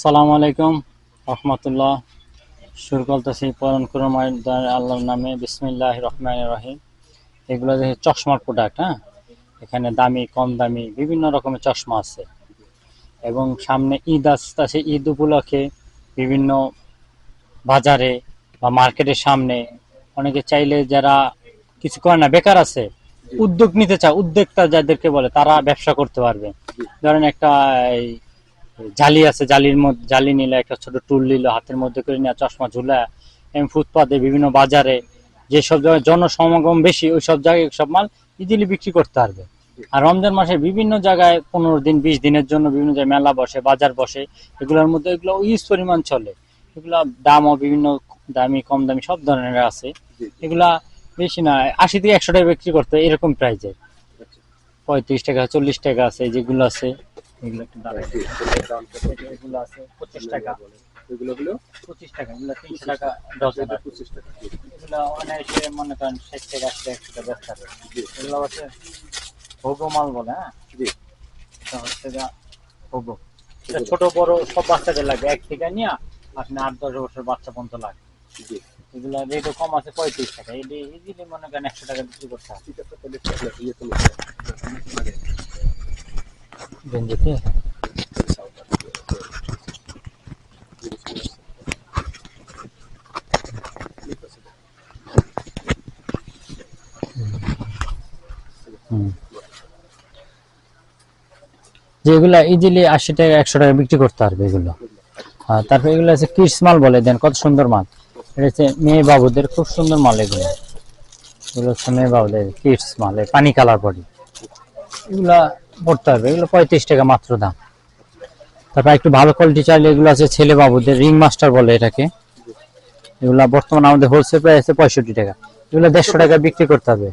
আসসালামু আলাইকুম। রহমতুল্লাহ। শুরু করতেছি পরন কুরমায় আল্লাহর নামে। বিসমিল্লাহ রহমান রহিম। এগুলো দেখে চশমার প্রোডাক্ট হ্যাঁ? এখানে দামি কম দামি বিভিন্ন রকমের চশমা আছে। এবং সামনে ঈদ আসতেছে। ঈদ উপলক্ষে বিভিন্ন বাজারে বা মার্কেটের সামনে অনেকে চাইলে যারা কিছু করে না বেকার আছে উদ্যোগ নিতে চায় উদ্যোক্তা যাদেরকে বলে তারা ব্যবসা করতে পারবে। ধরেন একটা এই জালি আছে জালির মধ্যে জালি নিলে একটা ছোট টুল নিল হাতের মধ্যে করে নিয়ে চশমা ঝুলা এবং ফুটপাতে বিভিন্ন বাজারে যেসব জায়গায় জনসমাগম বেশি ওই সব জায়গায় সব মাল ইজিলি বিক্রি করতে পারবে। আর রমজান মাসে বিভিন্ন জায়গায় পনেরো দিন বিশ দিনের জন্য বিভিন্ন জায়গায় মেলা বসে বাজার বসে এগুলোর মধ্যে এগুলো ইউজ পরিমাণ চলে। এগুলা দামও বিভিন্ন দামি কম দামি সব ধরনের আছে। এগুলা বেশি না আশি থেকে একশো টাকা বিক্রি করতে এরকম প্রাইজে পঁয়ত্রিশ টাকা চল্লিশ টাকা আছে যেগুলো আছে। এগুলো একটু দাঁড়ায়। এগুলো আছে পঁচিশ টাকা। এগুলো হলো পঁচিশ টাকা এগুলো তিনশো টাকা ডজন এটা পঁচিশ টাকা। এগুলো অনায়াসে মনে করেন ষাট টাকা আশি টাকা একশো টাকা ব্যবসা করে এগুলো হচ্ছে ভোগো মাল বলে হ্যাঁ? জি। হচ্ছে ছোট বড় সব বাচ্চাদের লাগে। এক থেকে নিয়ে আপনি আট দশ বছর বাচ্চা পর্যন্ত লাগে। জি। এগুলো রেটও কম আছে পঁয়ত্রিশ টাকা। এটি ইজিলি মনে করেন একশো টাকা বিক্রি করতে হয়। যেগুলা ইজিলি আশি টাকা, একশো টাকা বিক্রি করতে পারবে এগুলো। তারপর এগুলো আছে কিডস মাল বলে দেন, কত সুন্দর মাল। এটা হচ্ছে মেয়ে বাবুদের, খুব সুন্দর মাল এগুলো। এগুলো হচ্ছে মেয়ে বাবুদের কিডস মাল পানি কালার বডি। এগুলা পড়তে হবে। এগুলো পঁয়ত্রিশ টাকা মাত্র দাম। তারপর একটু ভালো কোয়ালিটি চাইলে এগুলো আছে ছেলে বাবুদের রিং মাস্টার বলে এটাকে। এগুলা বর্তমানে আমাদের হোলসেল প্রাইস আছে পঁয়ষট্টি টাকা। এগুলো দেড়শো টাকা বিক্রি করতে হবে।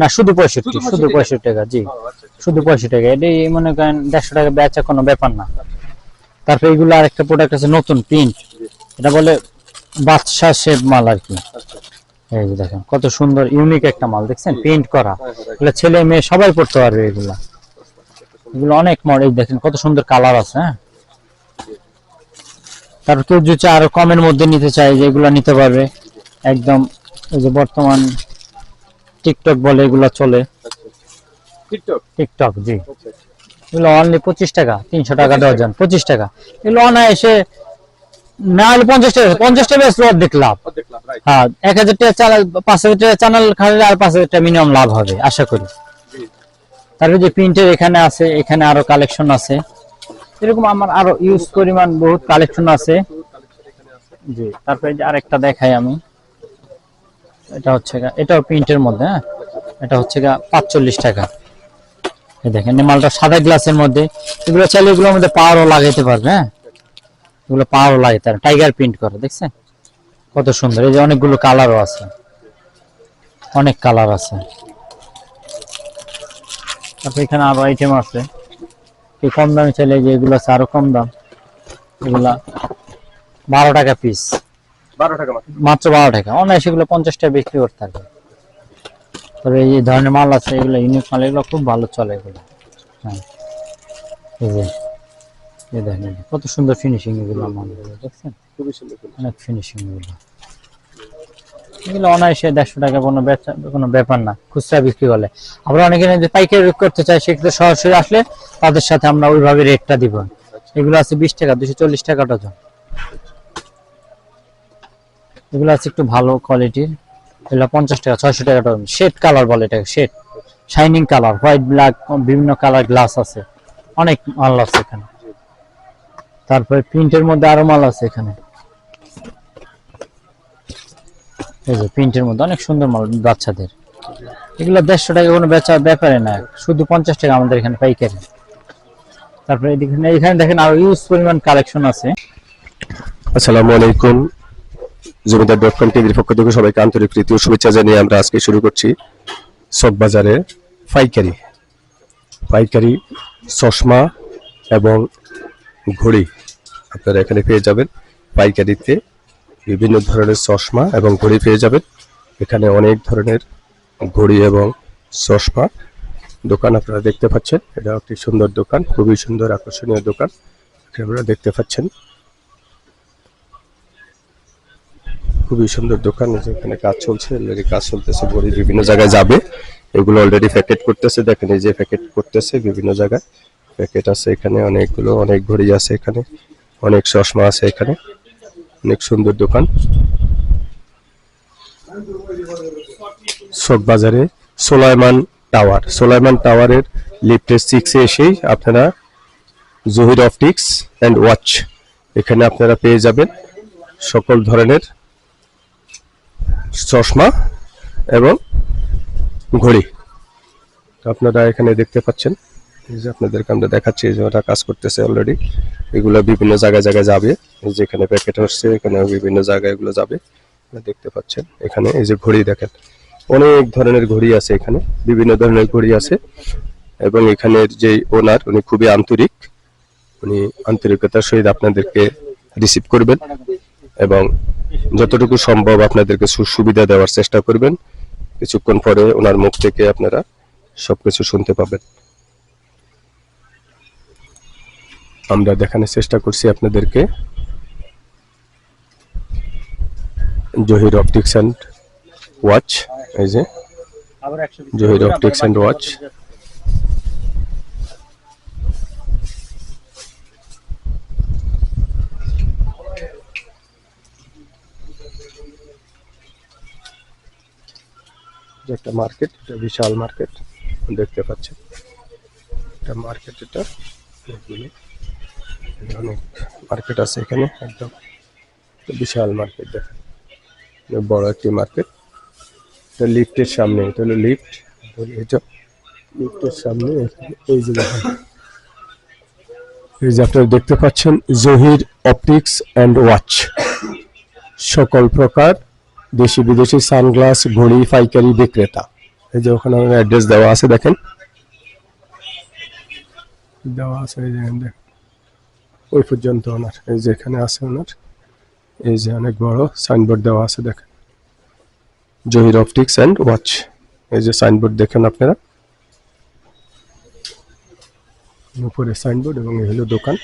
না শুধু পঁয়ষট্টি শুধু শুধু 65 পঁয়ষট্টি টাকা জি। আচ্ছা আচ্ছা। শুধু পঁয়ষট্টি টাকা। এটাই মনে করেন দেড়শো টাকা বেচা কোনো ব্যাপার না। তারপর এগুলো আরেকটা প্রোডাক্ট আছে নতুন প্রিন্ট এটা বলে বাদশা শেপ মাল আর কি। এই দেখেন কত সুন্দর ইউনিক একটা মাল দেখছেন? প্রিন্ট করা। হ্যাঁ হ্যাঁ এগুলো ছেলে মেয়ে সবাই পড়তে পারবে এগুলা। এগুলো অনেক মডেল দেখেন কত সুন্দর কালার আছে হ্যাঁ? তারপর কেউ যদি আরও কমের মধ্যে নিতে চায় যে এগুলো নিতে পারবে একদম এই যে বর্তমান টিকটক বলে এগুলো চলে। টিকটক টিকটক জি। আচ্ছা আচ্ছা। এগুলো অনলি পঁচিশ টাকা তিনশো টাকা ডজন পঁচিশ টাকা। এগুলো অনায়াসে না হলে পঞ্চাশ টাকা পঞ্চাশ টাকা অর্ধেক লাভ। দেখলাম হ্যাঁ এক হাজার টাকা চ্যানেল পাঁচ হাজার টাকা চ্যানেল খালে আর পাঁচ হাজার টাকা মিনিমাম লাভ হবে আশা করি। তারপরে যে প্রিন্টের এখানে আছে, এখানে আরও কালেকশন আছে। এরকম আমার আরও ইউজ পরিমাণ বহুত কালেকশন আছে। জি, তারপরে যে আরেকটা দেখাই আমি। এটা হচ্ছে এটাও প্রিন্টের মধ্যে হ্যাঁ? এটা হচ্ছে গা পাঁচচল্লিশ টাকা। দেখেন মালটা সাদা গ্লাসের মধ্যে। এগুলো চাইলে এগুলোর মধ্যে পাওয়ারও লাগাইতে পারবে হ্যাঁ? এগুলো পাওয়ারও লাগাইতে পারবে। টাইগার প্রিন্ট করে, দেখছেন? কত সুন্দর। এই যে অনেকগুলো কালারও আছে। অনেক কালার আছে। তারপর এখানে আরও আইটেম আছে। এই কম দামে চাইলে যে এগুলো আছে আরও কম দাম। এগুলা বারো টাকা পিস বারো টাকা মাত্র। বারো টাকা। অনায়াসে এগুলো পঞ্চাশ টাকা বিক্রি করতে থাকবে তবে এই যে ধরনের মাল আছে এগুলো ইউনিক মাল এগুলো খুব ভালো চলে এগুলো। হ্যাঁ। এই যে এই দেখেন কত সুন্দর ফিনিশিং এগুলো মাল দেখছেন? খুবই সুন্দর অনেক ফিনিশিং এগুলো। অনায়াসে দেড়শো টাকা ব্যাপার না, খুচরা বিক্রি অনেকে পাইকারি করতে চায়, সেক্ষেত্রে সরাসরি আসলে তাদের সাথে আমরা ওইভাবে রেটটা বিশ টাকা দুশো চল্লিশ টাকা এগুলো আছে একটু ভালো কোয়ালিটির। পঞ্চাশ টাকা, ছয়শো টাকা কালার বলে এটাকে শাইনিং কালার, হোয়াইট, ব্ল্যাক, বিভিন্ন কালার গ্লাস আছে। অনেক মাল আছে এখানে। তারপরে প্রিন্টের মধ্যে আরও মাল আছে এখানে। এই যে প্রিন্টের মধ্যে অনেক সুন্দর মাল বাচ্চাদের। এগুলো দেড়শো টাকা কোনো বেচা ব্যাপারে না, শুধু পঞ্চাশ টাকা আমাদের এখানে পাইকারি। তারপরে এদিকে এখানে দেখেন আরও ইউজ পরিমাণ কালেকশন আছে। আসসালামু আলাইকুম। জমিদার ডট কম টিভির পক্ষ থেকে সবাইকে আন্তরিক প্রীতি ও শুভেচ্ছা জানিয়ে আমরা আজকে শুরু করছি সব বাজারে পাইকারি। পাইকারি, চশমা এবং ঘড়ি। আপনারা এখানে পেয়ে যাবেন পাইকারিতে। বিভিন্ন ধরনের চশমা এবং ঘড়ি পেয়ে যাবেন। এখানে অনেক ধরনের ঘড়ি এবং চশমা দোকান আপনারা দেখতে পাচ্ছেন। এটা একটি সুন্দর দোকান, খুবই সুন্দর আকর্ষণীয় দোকান। আপনারা দেখতে পাচ্ছেন। খুবই সুন্দর দোকান এখানে কাজ চলছে অলরেডি কাজ চলতেছে, ঘড়ি বিভিন্ন জায়গায় যাবে। এগুলো অলরেডি প্যাকেট করতেছে, দেখেন এই যে প্যাকেট করতেছে বিভিন্ন জায়গায়। প্যাকেট আছে এখানে, অনেকগুলো, অনেক ঘড়ি আছে এখানে, অনেক চশমা আছে এখানে। অনেক সুন্দর দোকান। শোক বাজারে সোলাইমান টাওয়ার। সোলাইমান টাওয়ারের লিফটের সিক্সে এসেই আপনারা জহির অপটিক্স অ্যান্ড ওয়াচ এখানে আপনারা পেয়ে যাবেন সকল ধরনের চশমা এবং ঘড়ি। আপনারা এখানে দেখতে পাচ্ছেন। এই যে আপনাদেরকে আমরা দেখাচ্ছি যে ওরা কাজ করতেছে অলরেডি এগুলো বিভিন্ন জায়গায় জায়গায় যাবে। এই যে এখানে প্যাকেট হচ্ছে এখানে বিভিন্ন জায়গায় এগুলো যাবে। দেখতে পাচ্ছেন, এখানে এই যে ঘড়ি দেখেন। অনেক ধরনের ঘড়ি আছে এখানে, বিভিন্ন ধরনের ঘড়ি আছে। এবং এখানের যে ওনার উনি খুবই আন্তরিক। উনি আন্তরিকতার সহিত আপনাদেরকে রিসিভ করবেন এবং যতটুকু সম্ভব আপনাদেরকে সুবিধা দেওয়ার চেষ্টা করবেন। কিছুক্ষণ পরে ওনার মুখ থেকে আপনারা সবকিছু শুনতে পাবেন। আমরা দেখানোর চেষ্টা করছি আপনাদেরকে। জহির অপটিক্স অ্যান্ড ওয়াচ, এই যে। Zahir optics and watch. একটা মার্কেট, এটা বিশাল মার্কেট, দেখতে পাচ্ছেন। এটা মার্কেট, এটা। অনেক মার্কেট আছে এখানে, একদম বিশাল মার্কেট দেখেন। বড় একটি মার্কেট এটা লিফটের সামনে, এটা হলো লিফট এটা লিফটের সামনে, এই যে দেখেন। এই যে আপনারা দেখতে পাচ্ছেন জহির অপটিক্স অ্যান্ড ওয়াচ সকল প্রকার দেশি বিদেশি সানগ্লাস, ঘড়ি, পাইকারি বিক্রেতা। এই যে ওখানে অ্যাড্রেস দেওয়া আছে, দেখেন। দেওয়া আছে যে দেখেন। ওই পর্যন্ত ওনার, এই যে এখানে আছে ওনার, এই যে অনেক বড় সাইনবোর্ড দেওয়া আছে, দেখেন। জহির অপটিক্স অ্যান্ড ওয়াচ এই যে সাইনবোর্ড দেখেন আপনারা। উপরে সাইনবোর্ড এবং এই হলো দোকান।